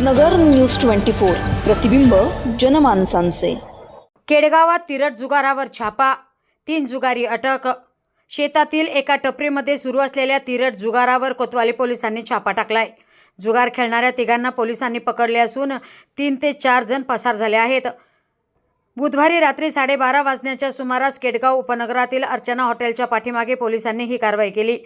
नगर news twenty four. प्रतिबिंब जनमानसांचे. केडगावात तिरट जुगारावर छापा. तीन जुगारी अटक. शेतातील एका टपरीमध्ये सुरू असलेल्या तिरट जुगारावर कोतवाली पोलिसांनी छापा टाकलाय. जुगार खेळणाऱ्या तिघांना पोलिसांनी पकडले असून तीन ते चार जण पसार झाले आहेत. बुधवारी रात्री साडेबारा वाजण्याच्या सुमारास केडगाव उपनगरातील अर्चना हॉटेलच्या पाठीमागे पोलिसांनी ही कारवाई केली.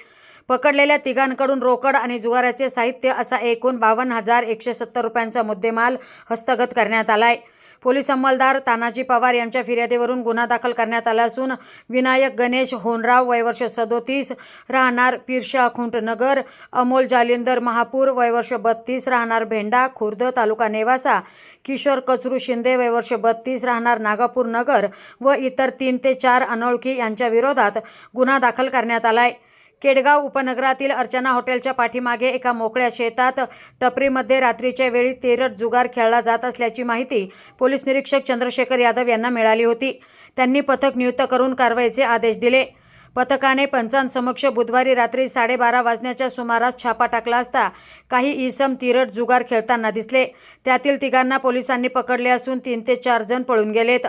पकडलेल्या तिघांकडून रोकड आणि जुगाराचे साहित्य असा एकूण बावन्न हजार एकशे सत्तर रुपयांचा मुद्देमाल हस्तगत करण्यात आलाय. पोलीस अंमलदार तानाजी पवार यांच्या फिर्यादीवरून गुन्हा दाखल करण्यात आला असून विनायक गणेश होनराव वयवर्ष सदोतीस राहणार पिरशा खुंटनगर अमोल जालिंदर महापूर वयवर्ष बत्तीस राहणार भेंडा खुर्द तालुका नेवासा किशोर कचरू शिंदे वयवर्ष बत्तीस राहणार नागापूर नगर व इतर तीन ते चार अनोळखी यांच्या विरोधात गुन्हा दाखल करण्यात आलाय. केडगाव उपनगरातील अर्चना हॉटेलच्या पाठीमागे एका मोकळ्या शेतात टपरीमध्ये रात्रीच्या वेळी तेरट जुगार खेळला जात असल्याची माहिती पोलीस निरीक्षक चंद्रशेखर यादव यांना मिळाली होती. त्यांनी पथक नियुक्त करून कारवाईचे आदेश दिले. पथकाने पंचांसमक्ष बुधवारी रात्री साडेबारा वाजण्याच्या सुमारास छापा टाकला असता काही इसम तिरट जुगार खेळताना दिसले. त्यातील तिघांना पोलिसांनी पकडले असून तीन ते चार जण पळून गेलेत.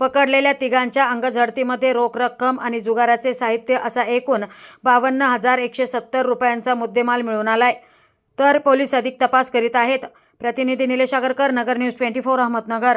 पकडलेल्या तिघांच्या अंगझडतीमध्ये रोख रक्कम आणि जुगाराचे साहित्य असा एकूण बावन्न हजार एकशे सत्तर रुपयांचा मुद्देमाल मिळून आलाय. तर पोलीस अधिक तपास करीत आहेत. प्रतिनिधी Nilesh Agarkar Nagar news twenty four Ahmednagar.